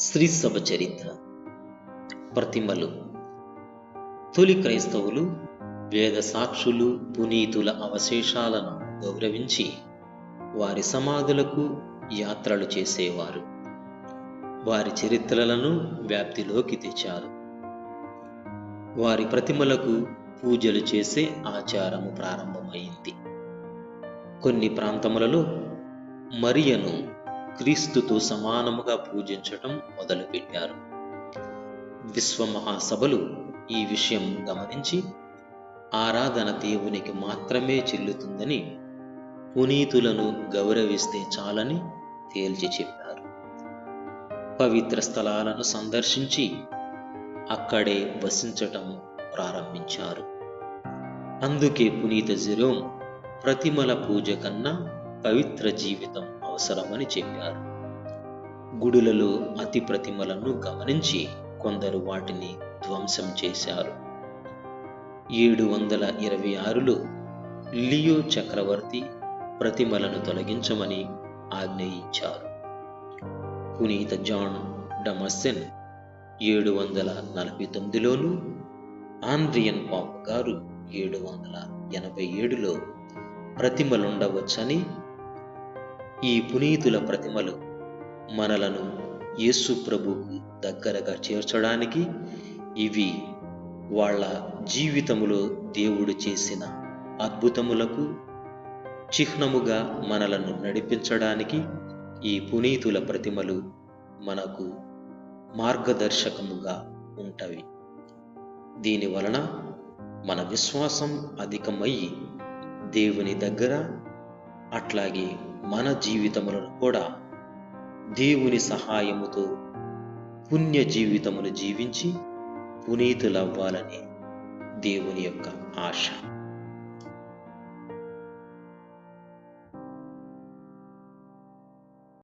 శ్రీ సభ చరిత్ర ప్రతిమలు తొలి క్రైస్తవులు వేద సాక్షులు పునీతుల అవశేషాలను గౌరవించి వారి సమాధులకు యాత్రలు చేసేవారు. వారి చరిత్రలను వ్యాప్తిలోకి తెచ్చారు. వారి ప్రతిమలకు పూజలు చేసే ఆచారము ప్రారంభమైంది. కొన్ని ప్రాంతములలో మరియను క్రీస్తుతో సమానముగా పూజించటం మొదలుపెట్టారు విశ్వమహాసభలు ఈ విషయం గమనించి ఆరాధన దేవునికి మాత్రమే చెల్లుతుందని పునీతులను గౌరవిస్తే చాలని తేల్చి చెప్పారు. పవిత్ర స్థలాలను సందర్శించి అక్కడే వసించటం ప్రారంభించారు. అందుకే పునీత జెరోమ్ ప్రతిమల పూజ కన్నా పవిత్ర జీవితం అవసరమని చెప్పారు. గుడులలో అతి ప్రతిమలను గమనించి కొందరు వాటిని ధ్వంసం చేశారు. ఏడు వందల ఇరవై ఆరులో లియో చక్రవర్తి ప్రతిమలను తొలగించమని ఆజ్ఞయించారు పునీత జాన్ డమస్సెన్ ఏడు వందల నలభై తొమ్మిదిలోను ఆంద్రియన్ పాప్ గారు ఏడు వందల ఎనభై ఏడులో ప్రతిమలుండవచ్చని ఈ పునీతుల ప్రతిమలు మనలను యేసు ప్రభుకు దగ్గరగా చేర్చడానికి ఇవి వాళ్ళ జీవితములో దేవుడు చేసిన అద్భుతములకు చిహ్నముగా మనలను నడిపించడానికి ఈ పునీతుల ప్రతిమలు మనకు మార్గదర్శకముగా ఉంటవి. దీని వలన మన విశ్వాసం అధికమయ్యి దేవుని దగ్గర అట్లాగే మన జీవితములను కూడా దేవుని సహాయముతో పుణ్య జీవితమును జీవించి పునీతులవ్వాలని దేవుని యొక్క ఆశ.